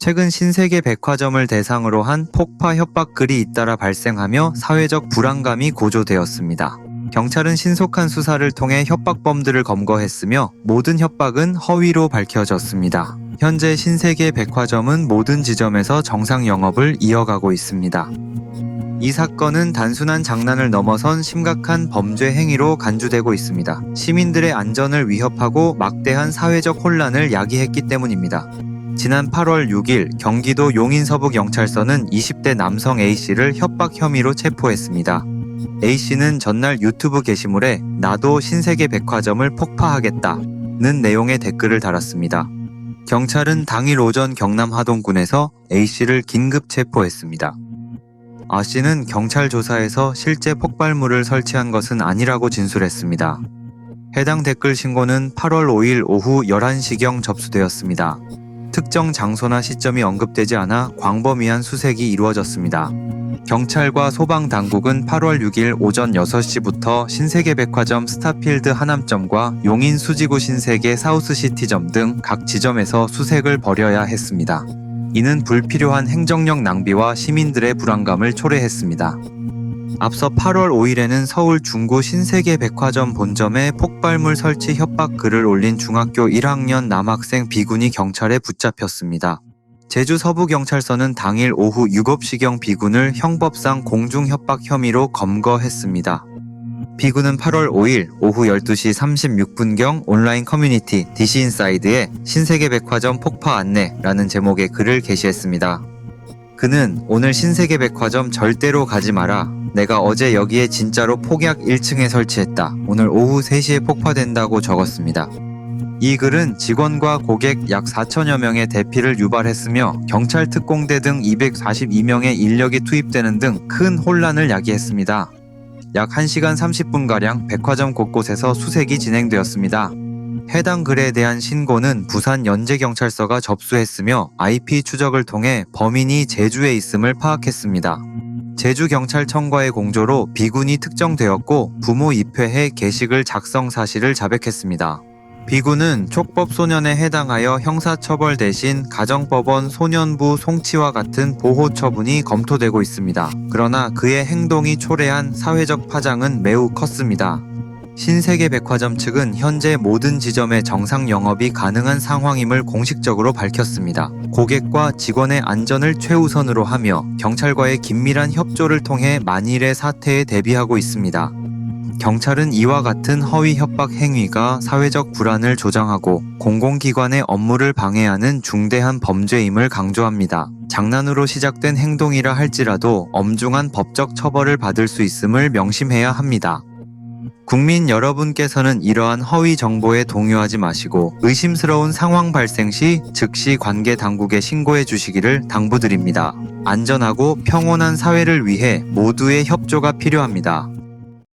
최근 신세계 백화점을 대상으로 한 폭파 협박 글이 잇따라 발생하며 사회적 불안감이 고조되었습니다. 경찰은 신속한 수사를 통해 협박범들을 검거했으며 모든 협박은 허위로 밝혀졌습니다. 현재 신세계 백화점은 모든 지점에서 정상 영업을 이어가고 있습니다. 이 사건은 단순한 장난을 넘어선 심각한 범죄 행위로 간주되고 있습니다. 시민들의 안전을 위협하고 막대한 사회적 혼란을 야기했기 때문입니다. 지난 8월 6일 경기도 용인서북경찰서는 20대 남성 A씨를 협박 혐의로 체포했습니다. A씨는 전날 유튜브 게시물에 나도 신세계 백화점을 폭파하겠다는 내용의 댓글을 달았습니다. 경찰은 당일 오전 경남 하동군에서 A씨를 긴급 체포했습니다. 아씨는 경찰 조사에서 실제 폭발물을 설치한 것은 아니라고 진술했습니다. 해당 댓글 신고는 8월 5일 오후 11시경 접수되었습니다. 특정 장소나 시점이 언급되지 않아 광범위한 수색이 이루어졌습니다. 경찰과 소방 당국은 8월 6일 오전 6시부터 신세계 백화점 스타필드 하남점과 용인 수지구 신세계 사우스시티점 등 각 지점에서 수색을 벌여야 했습니다. 이는 불필요한 행정력 낭비와 시민들의 불안감을 초래했습니다. 앞서 8월 5일에는 서울 중구 신세계 백화점 본점에 폭발물 설치 협박 글을 올린 중학교 1학년 남학생 비군이 경찰에 붙잡혔습니다. 제주 서부경찰서는 당일 오후 7시경 비군을 형법상 공중협박 혐의로 검거했습니다. 비군은 8월 5일 오후 12시 36분경 온라인 커뮤니티 디시인사이드에 신세계 백화점 폭파 안내라는 제목의 글을 게시했습니다. 그는 오늘 신세계 백화점 절대로 가지 마라. 내가 어제 여기에 진짜로 폭약 1층에 설치했다. 오늘 오후 3시에 폭파된다고 적었습니다. 이 글은 직원과 고객 약 4천여 명의 대피를 유발했으며 경찰 특공대 등 242명의 인력이 투입되는 등 큰 혼란을 야기했습니다. 약 1시간 30분가량 백화점 곳곳에서 수색이 진행되었습니다. 해당 글에 대한 신고는 부산 연제경찰서가 접수했으며 IP 추적을 통해 범인이 제주에 있음을 파악했습니다. 제주경찰청과의 공조로 비군이 특정되었고 부모 입회해 게시글 작성 사실을 자백했습니다. 비군은 촉법 소년에 해당하여 형사처벌 대신 가정법원 소년부 송치와 같은 보호 처분이 검토되고 있습니다. 그러나 그의 행동이 초래한 사회적 파장은 매우 컸습니다. 신세계백화점 측은 현재 모든 지점의 정상 영업이 가능한 상황임을 공식적으로 밝혔습니다. 고객과 직원의 안전을 최우선으로 하며 경찰과의 긴밀한 협조를 통해 만일의 사태에 대비하고 있습니다. 경찰은 이와 같은 허위 협박 행위가 사회적 불안을 조장하고 공공기관의 업무를 방해하는 중대한 범죄임을 강조합니다. 장난으로 시작된 행동이라 할지라도 엄중한 법적 처벌을 받을 수 있음을 명심해야 합니다. 국민 여러분께서는 이러한 허위 정보에 동요하지 마시고 의심스러운 상황 발생 시 즉시 관계 당국에 신고해 주시기를 당부드립니다. 안전하고 평온한 사회를 위해 모두의 협조가 필요합니다.